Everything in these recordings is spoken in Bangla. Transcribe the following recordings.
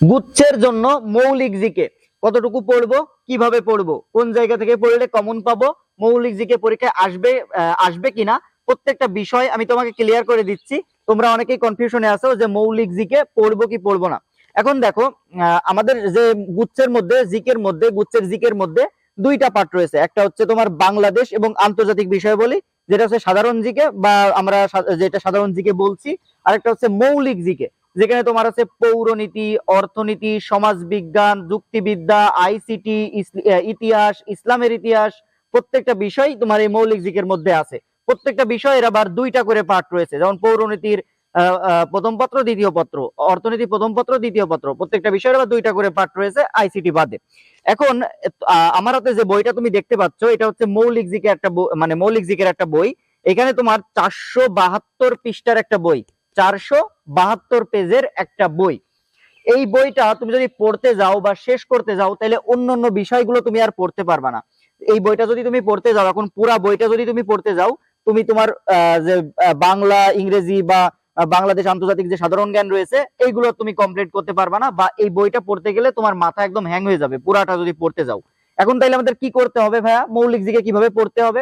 গুচ্ছের জন্য মৌলিক জিকে। কতটুকু পড়ব? কীভাবে পড়ব? কোন জায়গা থেকে পড়লে কমন পাবো? মৌলিক জিকে পরীক্ষায় আসবে আসবে কিনা? প্রত্যেকটা বিষয় আমি তোমাকে ক্লিয়ার করে দিচ্ছি। তোমরা অনেকেই কনফিউশনে আছো যে মৌলিক জিকে পড়ব কি পড়ব না। এখন দেখো আমাদের যে গুচ্ছের মধ্যে, জিকের মধ্যে, গুচ্ছের জিকের মধ্যে দুইটা পার্ট রয়েছে। একটা হচ্ছে তোমার বাংলাদেশ এবং আন্তর্জাতিক বিষয় বলি, যেটা হচ্ছে সাধারণ জিকে বা আমরা যেটা সাধারণ জিকে বলছি, আরেকটা হচ্ছে মৌলিক জিকে। যেখানে তোমার আছে পৌরনীতি, অর্থনীতি, সমাজবিজ্ঞান, যুক্তিবিদ্যা, আইসিটি ইতিহাস, ইসলামের ইতিহাস, প্রত্যেকটা বিষয় তোমার এই মৌলিক জিকের মধ্যে আছে। প্রত্যেকটা বিষয়ের আবার দুইটা করে পার্ট রয়েছে। যেমন পৌরনীতির প্রথম পত্র, দ্বিতীয় পত্র। অর্থনীতি প্রথম পত্র, দ্বিতীয় পত্র। প্রত্যেকটা বিষয়ের আবার দুইটা করে পার্ট রয়েছে আইসিটি বাদে। এখন আমার হাতে যে বইটা তুমি দেখতে পাচ্ছ, এটা হচ্ছে মৌলিক জিকের একটা মানে মৌলিক জিকের একটা বই। এখানে তোমার চারশো বাহাত্তর পৃষ্ঠার একটা বই। চারশো বাহাত্তর পেজের একটা বই। এই বইটা তুমি যদি পড়তে যাও বা শেষ করতে যাও, তাহলে অন্য অন্য বিষয়গুলো তুমি আর পড়তে পারবা না। এই বইটা যদি তুমি পড়তে যাও, এখন পুরা বইটা যদি তুমি পড়তে যাও, তুমি তোমার যে বাংলা, ইংরেজি বা বাংলাদেশ আন্তর্জাতিক যে সাধারণ জ্ঞান রয়েছে, এইগুলো তুমি কমপ্লিট করতে পারবা না বা এই বইটা পড়তে গেলে তোমার মাথা একদম হ্যাং হয়ে যাবে পুরাটা যদি পড়তে যাও। এখন তাইলে আমাদের কি করতে হবে ভাইয়া? মৌলিক দিকে কীভাবে পড়তে হবে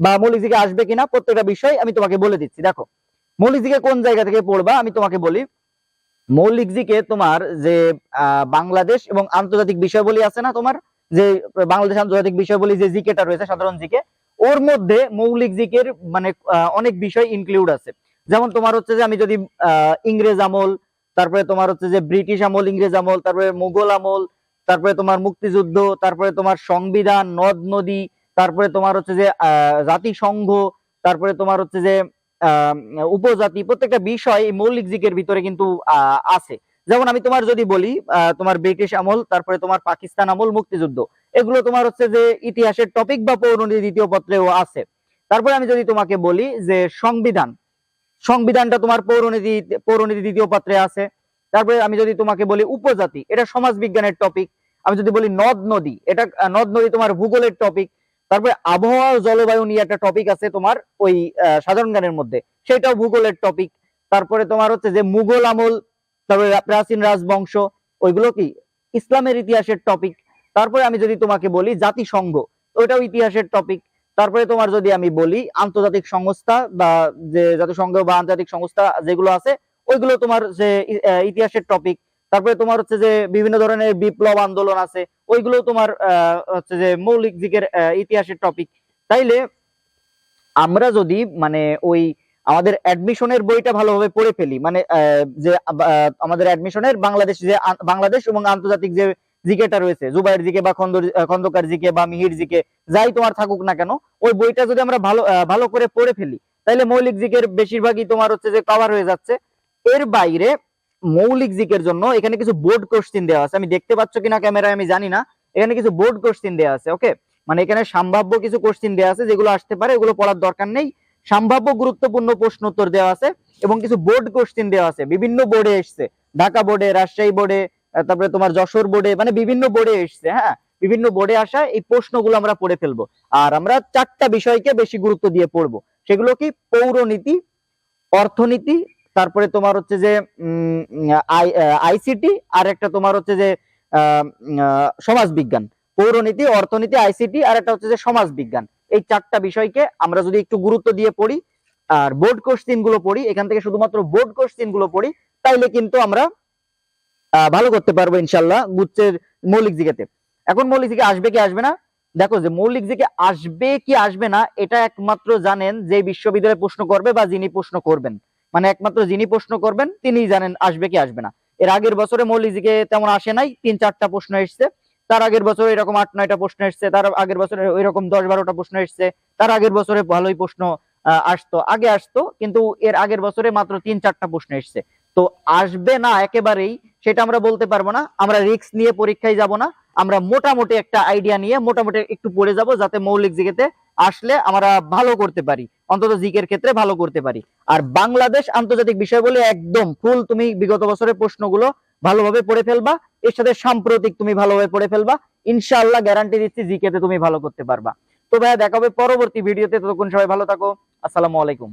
বা মৌলিক দিকে আসবে কিনা প্রত্যেকটা বিষয় আমি তোমাকে বলে দিচ্ছি। দেখো মৌলিক দিকে কোন জায়গা থেকে পড়বা? আমি তোমাকে বলি। মৌলিক দিকে তোমার যে বাংলাদেশ এবং আন্তর্জাতিক বিষয়বলী আছে না তোমার? যে, বাংলাদেশ আন্তর্জাতিক বিষয়বলী যে জিকেটা রয়েছে, সাধারণ জিকে, ওর মধ্যে মৌলিক জিকের মানে অনেক বিষয় ইনক্লুড আছে। যেমন তোমার হচ্ছে যে, আমি যদি ইংরেজ আমল, তারপরে তোমার হচ্ছে যে, ব্রিটিশ আমল, ইংরেজ আমল, তারপরে মুঘল আমল, তারপরে তোমার মুক্তিযুদ্ধ, তারপরে তোমার সংবিধান, নদ, নদী, তারপরে তোমার হচ্ছে যে জাতিসংঘ, তারপরে তোমার হচ্ছে যে উপজাতি, প্রত্যেকটা বিষয় এই মৌলিক জিকের ভিতরে কিন্তু আছে। যেমন আমি তোমার যদি বলি তোমার ব্রিটিশ আমল, তারপরে তোমার পাকিস্তান আমল, মুক্তিযুদ্ধ। এগুলো তোমার হচ্ছে যে ইতিহাসের টপিক বা পৌরনীতি দ্বিতীয় পত্রেও আছে। তারপরে আমি যদি তোমাকে বলি যে সংবিধান, সংবিধানটা তোমার পৌরনীতি পৌরনীতি দ্বিতীয় পত্রে আছে। তারপরে আমি যদি তোমাকে বলি উপজাতি, এটা সমাজ বিজ্ঞানের টপিক আমি যদি বলি নদ নদী, এটা নদ নদী তোমার ভূগোলের টপিক তারপরে আবহাওয়া জলবায়ু নিয়ে একটা টপিক আছে তোমার ওই সাধারণ জ্ঞানের মধ্যে। সেটাও ভূগোলের টপিক তারপরে তোমার হচ্ছে যে মুঘল আমল, তারপরে প্রাচীন রাজবংশ, ওইগুলো কি? ইসলামের ইতিহাসের টপিক তারপরে আমি যদি তোমাকে বলি জাতিসংঘ, ওইটাও ইতিহাসের টপিক তারপরে তোমার যদি আমি বলি আন্তর্জাতিক সংস্থা বা যে জাতিসংঘ বা আন্তর্জাতিক সংস্থা যেগুলো আছে, ওইগুলো তোমার যে ইতিহাসের টপিক তারপরে তোমার হচ্ছে যে বিভিন্ন ধরনের বিপ্লব আন্দোলন আছে ওইগুলো তোমার হচ্ছে যে মৌলিক দিকের ইতিহাসের টপিক তাইলে আমরা যদি মানে ওই আমাদের অ্যাডমিশনের বইটা ভালোভাবে পড়ে ফেলি মানে যে আমাদের অ্যাডমিশনের বাংলাদেশ যে বাংলাদেশ এবং আন্তর্জাতিক যে জিকেটা রয়েছে, জুবাইর জিকে বা খন্দকার জিকে বা মিহির জিকে, যাই তোমার থাকুক না কেন, ওই বইটা যদি আমরা ভালো ভালো করে পড়ে ফেলি তাহলে মৌলিক জিকের বেশিরভাগই তোমার হচ্ছে যে কভার হয়ে যাচ্ছে। এর বাইরে মৌলিক জিকের জন্য এখানে কিছু বোর্ড কোশ্চিন দেওয়া আছে। আমি দেখতে পাচ্ছ কিনা ক্যামেরায় আমি জানি না। এখানে কিছু বোর্ড কোশ্চিন দেওয়া আছে ওকে মানে এখানে সম্ভাব্য কিছু কোশ্চিন দেওয়া আছে, যেগুলো আসতে পারে, এগুলো পড়ার দরকার নেই। সম্ভাব্য গুরুত্বপূর্ণ প্রশ্ন উত্তর দেওয়া আছে এবং কিছু বোর্ড কোশ্চিন দেওয়া আছে। বিভিন্ন বোর্ডে এসছে। ঢাকা বোর্ডে রাজশাহী বোর্ডে তারপরে তোমার যশোর বোর্ডে মানে বিভিন্ন বোর্ডে এসছে হ্যাঁ? বিভিন্ন বোর্ডে আসা এই প্রশ্নগুলো আমরা পড়ে ফেলব। আর আমরা চারটা বিষয়কে বেশি গুরুত্ব দিয়ে পড়ব। সেগুলো কি? পৌরনীতি, অর্থনীতি তারপরে তোমার হচ্ছে যে আইসিটি আর একটা তোমার হচ্ছে যে সমাজ বিজ্ঞান পৌরনীতি, অর্থনীতি আইসিটি আর একটা হচ্ছে যে সমাজ বিজ্ঞান এই চারটা বিষয়কে আমরা যদি একটু গুরুত্ব দিয়ে পড়ি আর বোর্ড কোশ্চিনগুলো পড়ি, এখান থেকে শুধুমাত্র বোর্ড কোশ্চিনগুলো পড়ি, তাইলে কিন্তু আমরা ভালো করতে পারব ইনশাল্লাহ গুচ্ছের মৌলিক জিকেতে এখন মৌলিক জিকে আসবে কি আসবে না? দেখো যে মৌলিক জিকে আসবে কি আসবে না, এটা একমাত্র জানেন যে বিশ্ববিদ্যালয়ে প্রশ্ন করবে বা যিনি প্রশ্ন করবেন। মানে একমাত্র যিনি প্রশ্ন করবেন, তিনিই জানেন আসবে কি আসবে না। এর আগের বছরে মৌলিক জিকে তেমন আসে নাই, তিন চারটা প্রশ্ন এসছে। তার আগের বছর এরকম আট, নয়টা প্রশ্ন এসছে, তার আগের বছরে এরকম দশ, বারোটা প্রশ্ন এসছে, তার আগের বছরে ভালোই প্রশ্ন আসতো, আগে আসতো, কিন্তু এর আগের বছরে মাত্র তিন, চারটা প্রশ্ন এসছে। তো আসবে না একেবারেই, সেটা আমরা বলতে পারব না, আমরা রিস্ক নিয়ে পরীক্ষায় যাব না আমরা মোটামুটি একটা আইডিয়া নিয়ে মোটামুটি একটু পড়ে যাব যাতে মৌলিক জিকেতে আসলে আমরা ভালো করতে পারি, অন্তত জিকের ক্ষেত্রে ভালো করতে পারি। আর বাংলাদেশ আন্তর্জাতিক বিষয় বলে একদম ফুল তুমি বিগত বছরের প্রশ্নগুলো ভালোভাবে পড়ে ফেলবা, এর সাথে সাম্প্রতিক তুমি ভালোভাবে পড়ে ফেলবা, ইনশাআল্লাহ গ্যারান্টি দিচ্ছি জিকেতে তুমি ভালো করতে পারবা। তো ভাইয়া দেখা হবে পরবর্তী ভিডিওতে ততক্ষণ সবাই ভালো থাকো, আসসালামু আলাইকুম।